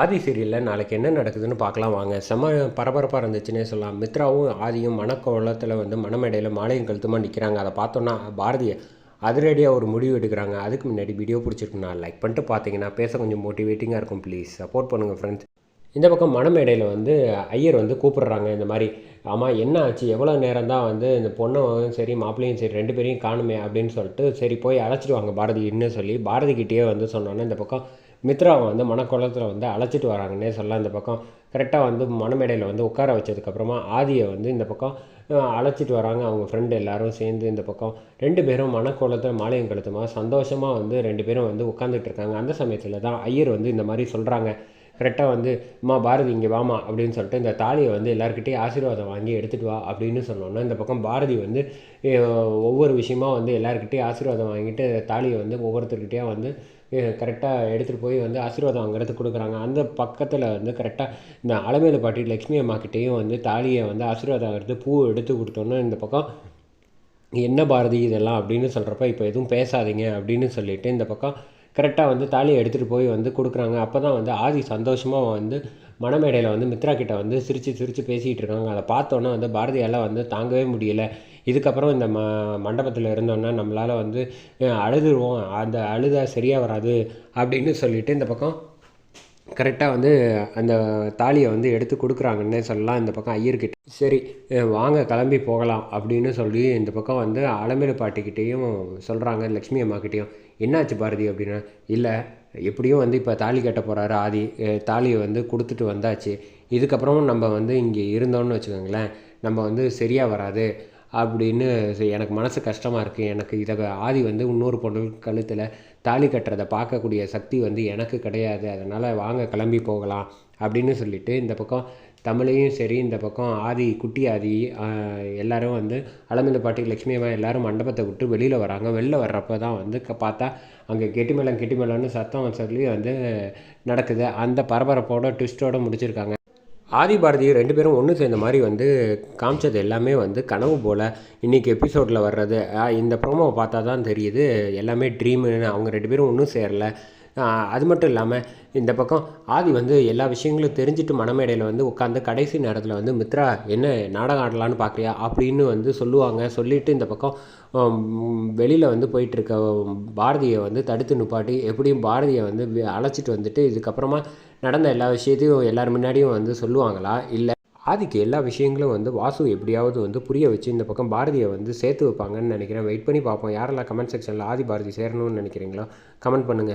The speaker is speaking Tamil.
ஆதி சீரியலில் நாளைக்கு என்ன நடக்குதுன்னு பார்க்கலாம் வாங்க. செம்ம பரபரப்பாக இருந்துச்சுன்னே சொல்லலாம். மித்ராவும் ஆதியும் மனக்கோலத்தில் வந்து மனமேடையில் மாலையும் கழுத்துமா நிற்கிறாங்க அதை பார்த்தோன்னா பாரதியை அதிரடியாக ஒரு முடிவு எடுக்கிறாங்க. அதுக்கு முன்னாடி வீடியோ பிடிச்சிருக்குண்ணா லைக் பண்ணிட்டு பார்த்தீங்கன்னா பேச கொஞ்சம் மோட்டிவேட்டிங்காக இருக்கும். ப்ளீஸ் சப்போர்ட் பண்ணுங்கள் ஃப்ரெண்ட்ஸ் இந்த பக்கம் மணமேடையில் வந்து ஐயர் வந்து கூப்பிடுறாங்க. இந்த மாதிரி ஆமாம் என்ன ஆச்சு? எவ்வளோ நேரம் தான் வந்து இந்த பொண்ணும் சரி மாப்பிள்ளையும் சரி ரெண்டு பேரையும் காணுமே? அப்படின்னு சொல்லிட்டு சரி போய் அழைச்சிட்டு வாங்க பாரதி இன்னும் சொல்லி பாரதிக்கிட்டேயே வந்து சொன்னோன்னே இந்த பக்கம் மித்ராவை வந்து மனக்குளத்தில் வந்து அழைச்சிட்டு வராங்கன்னே சொல்லலாம். இந்த பக்கம் கரெக்டாக வந்து மணமேடையில் வந்து உட்கார வச்சதுக்கப்புறமா ஆதியை வந்து இந்த பக்கம் அழைச்சிட்டு வராங்க. அவங்க ஃப்ரெண்டு எல்லாரும் சேர்ந்து இந்த பக்கம் ரெண்டு பேரும் மனக்கோலத்தில் மாலையும் கழுத்துமா சந்தோஷமாக வந்து ரெண்டு பேரும் வந்து உட்காந்துட்டு இருக்காங்க. அந்த சமயத்தில் தான் ஐயர் வந்து இந்த மாதிரி சொல்கிறாங்க கரெக்டாக வந்து அம்மா பாரதி இங்கே வாமா அப்படின்னு சொல்லிட்டு இந்த தாலியை வந்து எல்லாருக்கிட்டையும் ஆசீர்வாதம் வாங்கி எடுத்துகிட்டு வா அப்படின்னு சொன்னோன்னா இந்த பக்கம் பாரதி வந்து ஒவ்வொரு விஷயமா வந்து எல்லாருக்கிட்டையும் ஆசீர்வாதம் வாங்கிட்டு தாலியை வந்து ஒவ்வொருத்தர்கிட்டயா வந்து கரெக்டாக எடுத்துகிட்டு போய் வந்து ஆசீர்வாதம் வாங்குறதுக்கு கொடுக்குறாங்க. அந்த பக்கத்தில் வந்து கரெக்டாக இந்த அலமேலு பாட்டி லக்ஷ்மி அம்மாக்கிட்டேயும் வந்து தாலியை வந்து ஆசீர்வாதம் எடுத்து பூ எடுத்து கொடுத்தோன்னே இந்த பக்கம் என்ன பாரதி இதெல்லாம்? அப்படின்னு சொல்கிறப்ப இப்போ எதுவும் பேசாதீங்க அப்படின்னு சொல்லிட்டு இந்த பக்கம் கரெக்டாக வந்து தாலியை எடுத்துகிட்டு போய் வந்து கொடுக்குறாங்க. அப்போ தான் வந்து ஆதி சந்தோஷமாக வந்து மணமேடையில் வந்து மித்ரா கிட்ட வந்து சிரித்து சிரித்து பேசிகிட்டு இருக்காங்க. அதை பார்த்தோன்னே வந்து பாரதியால் வந்து தாங்கவே முடியல. இதுக்கப்புறம் இந்த ம மண்டபத்தில் இருந்தோன்னா நம்மளால் வந்து அழுதுருவோம். அந்த அழுத சரியாக வராது அப்படின்னு சொல்லிட்டு இந்த பக்கம் கரெக்டாக வந்து அந்த தாலியை வந்து எடுத்து கொடுக்குறாங்கன்னே சொல்லலாம். இந்த பக்கம் ஐயர்கிட்ட சரி வாங்க கிளம்பி போகலாம் அப்படின்னு சொல்லி இந்த பக்கம் வந்து அலமேலு பாட்டிக்கிட்டேயும் சொல்கிறாங்க லக்ஷ்மி அம்மாக்கிட்டேயும் என்னாச்சு பாரதி அப்படின்னா இல்லை எப்படியும் வந்து இப்போ தாலி கட்ட போகிறாரு ஆதி தாலியை வந்து கொடுத்துட்டு வந்தாச்சு. இதுக்கப்புறமும் நம்ம வந்து இங்கே இருந்தோம்னு வச்சுக்கோங்களேன் நம்ம வந்து சரியாக வராது. அப்படின்னு எனக்கு மனசு கஷ்டமாக இருக்குது எனக்கு இதை ஆதி வந்து இன்னொரு பொண்ணு கழுத்தில் தாலி கட்டுறதை பார்க்கக்கூடிய சக்தி வந்து எனக்கு கிடையாது. அதனால் வாங்க கிளம்பி போகலாம் அப்படின்னு சொல்லிட்டு இந்த பக்கம் தமிழையும் சரி இந்த பக்கம் ஆதி குட்டி ஆதி எல்லோரும் எல்லாரும் வந்து அலமேலு பாட்டி லட்சுமி அம்மா எல்லோரும் மண்டபத்தை விட்டு வெளியில் வராங்க. வெளில வர்றப்ப தான் வந்து பார்த்தா அங்கே கெட்டிமேளம் கெட்டிமேளம்னு சத்தம் சொல்லி வந்து நடக்குது. அந்த பரபரப்போட ட்விஸ்ட்டோடு முடிச்சிருக்காங்க. ஆதி ரெண்டு பேரும் ஒன்று சேர்ந்த மாதிரி வந்து காமிச்சது எல்லாமே வந்து கனவு போல். இன்றைக்கி எபிசோடில் வர்றது இந்த ப்ரோமோவை பார்த்தா தான் தெரியுது எல்லாமே ட்ரீமுன்னு அவங்க ரெண்டு பேரும் ஒன்றும் சேரல. அது மட்டும் இல்லாமல் இந்த பக்கம் ஆதி வந்து எல்லா விஷயங்களும் தெரிஞ்சுட்டு மணமேடையில் வந்து உட்காந்து கடைசி நேரத்தில் வந்து மித்ரா என்ன நாடகம் ஆடலான்னு பார்க்குறியா அப்படின்னு வந்து சொல்லுவாங்க. சொல்லிவிட்டு இந்த பக்கம் வெளியில் வந்து போயிட்டுருக்க பாரதியை வந்து தடுத்து நிப்பாட்டி எப்படியும் பாரதியை வந்து அழைச்சிட்டு வந்துட்டு இதுக்கப்புறமா நடந்த எல்லா விஷயத்தையும் எல்லார் முன்னாடியும் வந்து சொல்லுவாங்களா? இல்லை ஆதிக்கு எல்லா விஷயங்களும் வந்து வாசு எப்படியாவது வந்து புரிய வச்சு இந்த பக்கம் பாரதியை வந்து சேர்த்து வைப்பாங்கன்னு நினைக்கிறேன். வெயிட் பண்ணி பார்ப்போம். யாரெல்லாம் கமெண்ட் செக்ஷனில் ஆதி பாரதி சேரணும்னு நினைக்கிறீங்களோ கமெண்ட் பண்ணுங்கள்